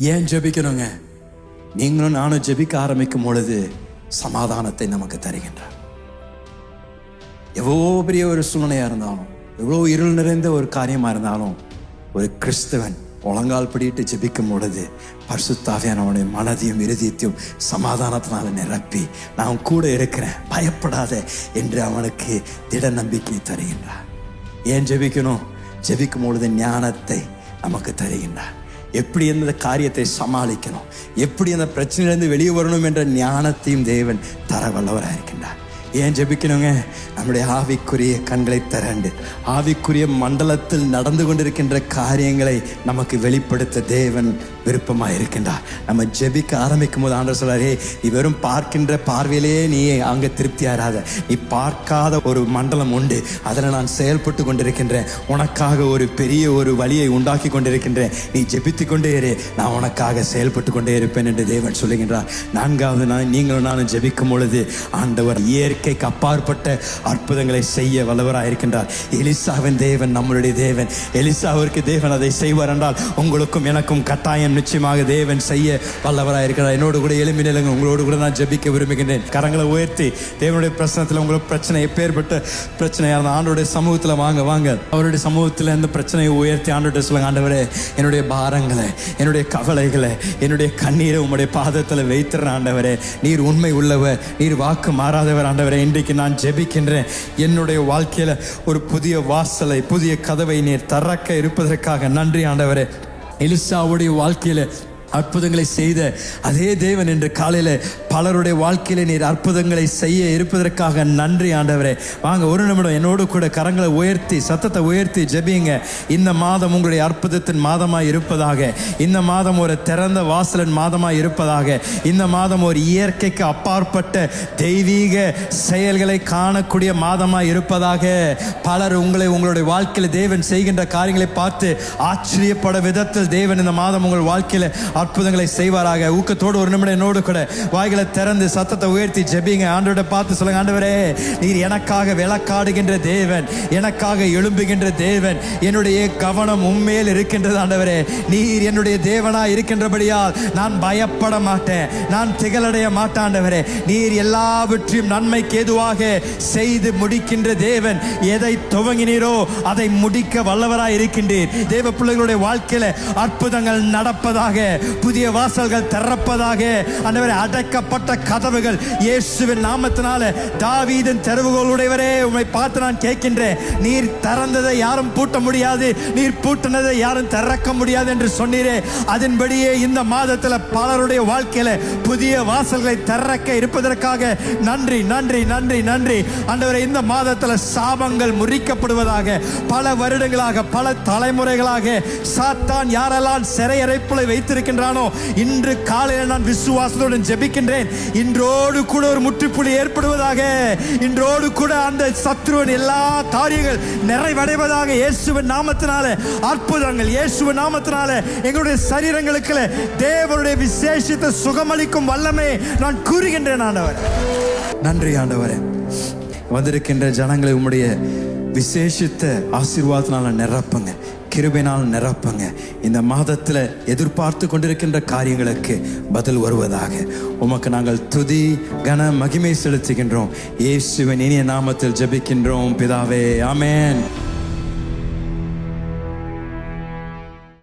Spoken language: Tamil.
ஏன் ஜெபிக்கணுங்க? நீங்களும் நானும் ஜெபிக்க ஆரம்பிக்கும் பொழுது சமாதானத்தை நமக்கு தருகின்றார். எவ்வளோ பெரிய ஒரு சூழ்நிலையாக இருந்தாலும் எவ்வளோ இருள் நிறைந்த ஒரு காரியமாக இருந்தாலும் ஒரு கிறிஸ்தவன் முழங்கால் பிடிட்டு ஜெபிக்கும் பொழுது பரிசுத்தாவியானவனுடைய மனதையும் இறுதியத்தையும் சமாதானத்தினால நிரப்பி நான் கூட இருக்கிறேன் பயப்படாத என்று அவனுக்கு திட நம்பிக்கை தருகின்றார். ஏன் ஜெபிக்கணும்? ஜெபிக்கும் பொழுது ஞானத்தை நமக்கு தருகின்றார். எப்படி இந்த காரியத்தை சமாளிக்கணும்? எப்படி அந்த பிரச்சனையிலேருந்து வெளியே வரணும் என்ற ஞானத்தையும் தேவன் தர வல்லவராக இருக்கின்றார் ஏன் ஜெபிக்கணுங்க? நம்முடைய ஆவிக்குரிய கண்களை திரண்டு ஆவிக்குரிய மண்டலத்தில் நடந்து கொண்டிருக்கின்ற காரியங்களை நமக்கு வெளிப்படுத்த தேவன் விருப்பமாக இருக்கின்றார். நம்ம ஜெபிக்க ஆரம்பிக்கும் போது ஆண்டர் சொல்றாரே நீ வெறும் பார்க்கின்ற பார்வையிலேயே நீ அங்கே திருப்தியாராத நீ பார்க்காத ஒரு மண்டலம் உண்டு. அதில் நான் செயல்பட்டு கொண்டிருக்கின்றேன். உனக்காக ஒரு பெரிய ஒரு வழியை உண்டாக்கி கொண்டிருக்கின்றேன். நீ ஜெபித்து கொண்டே இரு. நான் உனக்காக செயல்பட்டு கொண்டே இருப்பேன் என்று தேவன் சொல்லுகின்றார். நான்காவது நான் நீங்களும் நானும் ஜெபிக்கும் பொழுது ஆண்டவர் இயற்கைக்கு அப்பாற்பட்ட அற்புதங்களை செய்ய வல்லவராக இருக்கின்றார். எலிசாவின் தேவன் நம்மளுடைய தேவன். எலிசாவிற்கு தேவன் அதை செய்வார் என்றால் உங்களுக்கும் எனக்கும் கட்டாயம் நிச்சயமாக தேவன் செய்ய வல்லவராக இருக்கிறார். என்னோடு கூட எலும்பி நிலங்க உங்களோடு கூட நான் ஜெபிக்க விரும்புகின்றேன். கரங்களை உயர்த்தி தேவனுடைய பிரச்சனத்தில் உங்களுக்கு பிரச்சனை எப்பேற்பட்ட பிரச்சனையாக இருந்தால் ஆண்டோடைய சமூகத்தில் வாங்க வாங்க. அவருடைய சமூகத்தில் இந்த பிரச்சனையை உயர்த்தி ஆண்டோட சொல்லுங்க ஆண்டவரே என்னுடைய பாரங்களை என்னுடைய கவலைகளை என்னுடைய கண்ணீரை உங்களுடைய பாதத்தில் வைத்துறேன் ஆண்டவரே. நீர் உண்மை உள்ளவர் நீர் வாக்கு மாறாதவர் ஆண்டவர். இன்றைக்கு நான் ஜெபிக்கின்றேன். என்னுடைய வாழ்க்கையில் ஒரு புதிய வாசலை புதிய கதவை நீர் தறக்க இருப்பதற்காக நன்றி ஆண்டவரே. எலிசாவுடைய வாழ்க்கையில் அற்புதங்களை செய்த அதே தேவன் என்று காலையில் பலருடைய வாழ்க்கையில் நீர் அற்புதங்களை செய்ய இருப்பதற்காக நன்றி ஆண்டவரே. வாங்க ஒரு நிமிடம் என்னோடு கூட கரங்களை உயர்த்தி சத்தத்தை உயர்த்தி ஜெபிங்க. இந்த மாதம் உங்களுடைய அற்புதத்தின் மாதமாக இருப்பதாக இந்த மாதம் ஒரு திறந்த வாசலன் மாதமாக இருப்பதாக இந்த மாதம் ஒரு இயற்கைக்கு அப்பாற்பட்ட தெய்வீக செயல்களை காணக்கூடிய மாதமாக இருப்பதாக. பலர் உங்களை உங்களுடைய வாழ்க்கையில் தேவன் செய்கின்ற காரியங்களை பார்த்து ஆச்சரியப்பட விதத்தில் தேவன் இந்த மாதம் உங்கள் வாழ்க்கையில் அற்புதங்களை செய்வாராக. ஊக்கத்தோடு ஒரு நிமிடம் என்னோடு கூட வாய்களை திறந்து சத்தத்தை உயர்த்தி ஜெபிங்க. ஆண்டோட பார்த்து சொல்லுங்க ஆண்டவரே நீர் எனக்காக விளக்காடுகின்ற தேவன் எனக்காக எழும்புகின்ற தேவன் என்னுடைய கவனம் உண்மையில் இருக்கின்றது ஆண்டவரே. நீர் என்னுடைய தேவனா இருக்கின்றபடியால் நான் பயப்பட மாட்டேன் நான் திகழடைய மாட்டாண்டவரே நீர் எல்லாவற்றையும் நன்மைக்கு ஏதுவாக செய்து முடிக்கின்ற தேவன் எதை துவங்கினீரோ அதை முடிக்க வல்லவராய் இருக்கின்றீர். தேவ பிள்ளைகளுடைய வாழ்க்கையில அற்புதங்கள் நடப்பதாக புதிய வாசல்கள் திறப்பதாக அந்தவரை அடைக்கப்பட்ட கதவுகள் இயேசுவின் நாமத்தினால தாவீதன் தெருவுகளுடையவரே உண்மை பார்த்து நான் கேட்கின்றேன். நீர் திறந்ததை யாரும் பூட்ட முடியாது நீர் பூட்டினதை யாரும் திறக்க முடியாது என்று சொன்னீரே. அதன்படியே இந்த மாதத்தில் பலருடைய வாழ்க்கையில புதிய வாசல்களை திறக்க இருப்பதற்காக நன்றி நன்றி நன்றி நன்றி. அந்தவரை இந்த மாதத்தில் சாபங்கள் முறிக்கப்படுவதாக பல வருடங்களாக பல தலைமுறைகளாக சாத்தான் யாரெல்லாம் சிறையறைப்புல வைத்திருக்கின்ற இருக்கின்றானோ இன்று காலையில் நான் விசுவாசத்துடன் ஜெபிக்கின்றேன். இன்றோடு கூட ஒரு முற்றுப்புள்ளி ஏற்படுவதாக இன்றோடு கூட அந்த சத்ருவன் எல்லா காரியங்கள் நிறைவடைவதாக இயேசுவின் நாமத்தினால அற்புதங்கள் இயேசுவின் நாமத்தினால எங்களுடைய சரீரங்களுக்கு தேவனுடைய விசேஷத்தை சுகமளிக்கும் வல்லமே நான் கூறுகின்றேன் ஆண்டவர். நன்றி ஆண்டவரே. வந்திருக்கின்ற ஜனங்களை உம்முடைய விசேஷித்த ஆசீர்வாதத்தினால நிரப்புங்க. கிருபைனால் நிரப்புங்க. இந்த மாதத்தில் எதிர்பார்த்து கொண்டிருக்கின்ற காரியங்களுக்கு பதில் வருவதாக. உமக்கு நாங்கள் துதி கன மகிமை செலுத்துகின்றோம். இயேசுவின் இனிய நாமத்தில் ஜெபிக்கின்றோம். பிதாவே ஆமேன்.